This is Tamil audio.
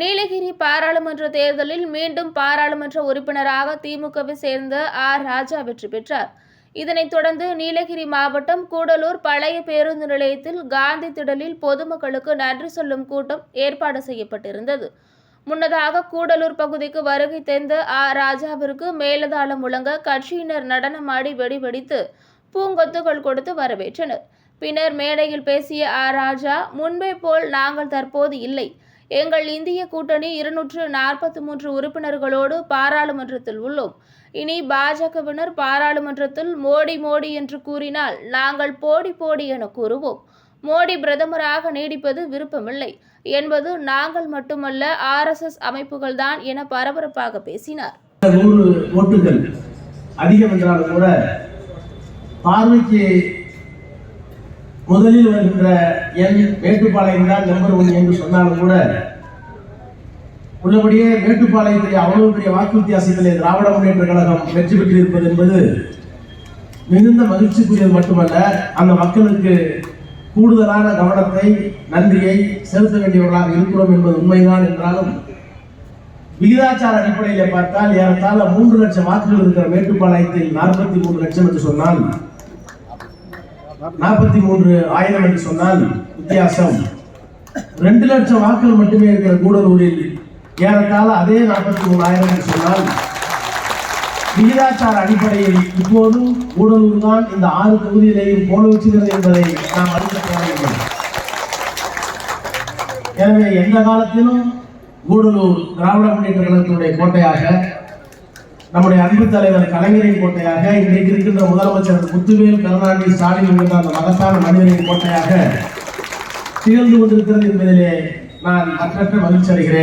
நீலகிரி பாராளுமன்ற தேர்தலில் மீண்டும் பாராளுமன்ற உறுப்பினராக திமுகவை சேர்ந்த ஆர். ராஜா வெற்றி பெற்றார். இதனைத் தொடர்ந்து நீலகிரி மாவட்டம் கூடலூர் பழைய பேருந்து நிலையத்தில் காந்தி திடலில் பொதுமக்களுக்கு நன்றி சொல்லும் கூட்டம் ஏற்பாடு செய்யப்பட்டிருந்தது. முன்னதாக கூடலூர் பகுதிக்கு வருகை தேர்ந்த ஆ ராஜாவிற்கு மேலதாளம் முழங்க கட்சியினர் நடனமாடி வெடிவெடித்து பூங்கொத்துகள் கொடுத்து வரவேற்றனர். பின்னர் மேடையில் பேசிய ஆ ராஜா முன்பே போல் நாங்கள் தற்போது இல்லை. எங்கள் இந்திய கூட்டணி இருநூற்று நாற்பத்தி மூன்று உறுப்பினர்களோடு பாராளுமன்றத்தில் உள்ளோம். இனி பாஜகவினர் பாராளுமன்றத்தில் மோடி மோடி என்று கூறினால் நாங்கள் போடி போடி என கூறுவோம். மோடி பிரதமராக நீடிப்பது விருப்பமில்லை. என்பது நாங்கள் மட்டுமல்ல ஆர்எஸ்எஸ் அமைப்புகள்தான் என பரபரப்பாக பேசினார். நூறு ஓட்டுகள் அதிகம் என்றாலும் கூட பார்வைக்கு முதலில் வருகின்ற என் மேட்டுப்பாளையம் தான் நம்பர் ஒன் என்று சொன்னாலும் கூட உள்ளபடியே மேட்டுப்பாளையத்தை அவ்வளவு பெரிய வாக்கு வித்தியாசத்திலே திராவிட முன்னேற்ற கழகம் வெற்றி பெற்றிருப்பது என்பது மிகுந்த மகிழ்ச்சிக்குரியது மட்டுமல்ல அந்த மக்களுக்கு கூடுதலான கவனத்தை நன்றியை செலுத்த வேண்டியவர்களாக இருக்கிறோம் என்பது உண்மைதான் என்றாலும் விகிதாச்சார அடிப்படையிலே பார்த்தால் ஏறத்தாழ மூன்று லட்சம் வாக்குகள் இருக்கிற மேட்டுப்பாளையத்தில் நாற்பத்தி மூன்று லட்சம் என்று சொன்னால் நாற்பத்தி மூன்று ஆயிரம் என்று சொன்னால் வித்தியாசம். ரெண்டு லட்சம் வாக்குகள் மட்டுமே இருக்கிற கூடலூரில் ஏறத்தாழ அதே நாற்பத்தி மூணு ஆயிரம் என்று சொன்னால் விகிதாச்சார அடிப்படையில் இப்போதும் கூடலூர் தான் இந்த ஆறு தொகுதியிலேயும் போல வச்சுகிறது என்பதை நாம் அறிந்து கொள்ள எனவே எந்த காலத்திலும் கூடலூர் திராவிட முன்னேற்ற கழகத்தினுடைய கோட்டையாக நம்முடைய அன்பு தலைவர் கலைஞரின் கோட்டையாக இன்றைக்கு இருக்கின்ற முதலமைச்சர் முத்துவேல் கருணாநிதி ஸ்டாலின் என்கின்ற அந்த மகத்தான மனிதரின் கோட்டையாக திகழ்ந்து கொண்டிருக்கிறது என்பதிலே நான் மற்றற்ற மகிழ்ச்சி அடைகிறேன்